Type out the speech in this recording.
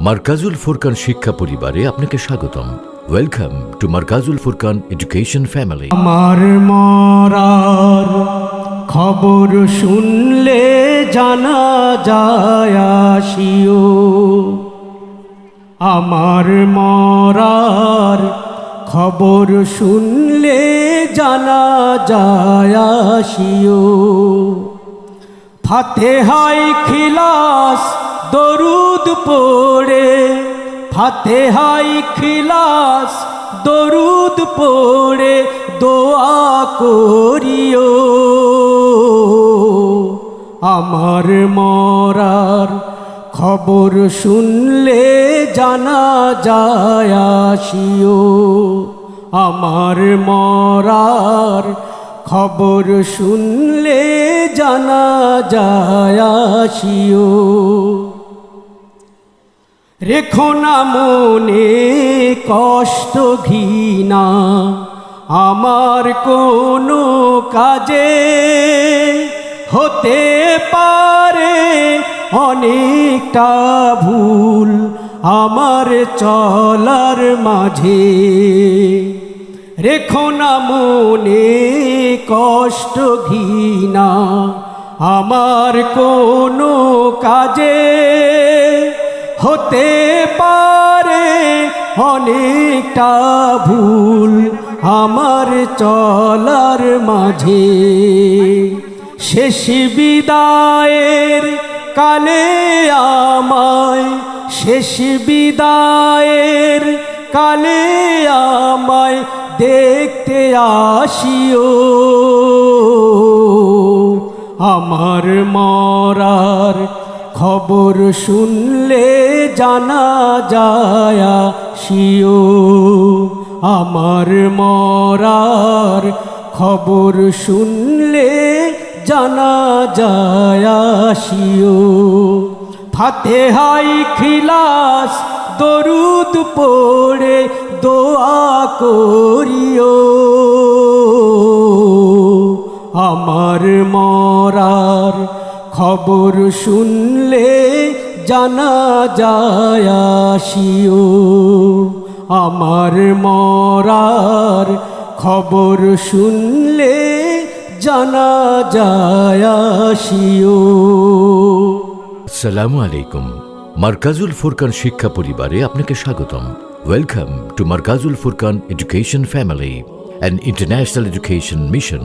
মার্কাজুল ফুরকান শিক্ষা পরিবারে আপনাকে স্বাগতম। Welcome to Markazul Furqan education family আমার মরার খবর শুনলে জানা যায় আসিও। আমার মরার খবর শুনলে জানা যায় আসিও। ফাতে হাই খিলাস দরুদ পড়ে ফাতে হাই খিলাস, দরুদ পড়ে, দোয়া করিও। আমার মরার খবর শুনলে জানা যায় আমার মরার খবর শুনলে জানা যায় আসিও। রেখো না মনে কষ্ট ঘৃণা, আমার কোনো কাজে হতে পারে অনেকটা ভুল আমার চলার মাঝে। রেখো না মনে কষ্ট ঘৃণা, আমার কোনো কাজে হতে পারে অনেকটা ভুল আমার চলার মাঝে। শেষ বিদায়ের কালে আমায়, শেষ বিদায়ের কালে আমায় দেখতে আসিও। আমার মরার খবর শুনলে জানা যায় শিও আমার মরার খবর শুনলে জানা যায় শিও ফাতে হাই খিলাস দরুদ পড়ে দোয়া করিও। আমার মরার খবর শুনলে জানা যায় আমার মরার খবর শুনলে জানা যায় আসসালামু আলাইকুম। মার্কাজুল ফুরকান শিক্ষা পরিবারে আপনাকে স্বাগতম। Welcome to Markazul Furqan education family and international education mission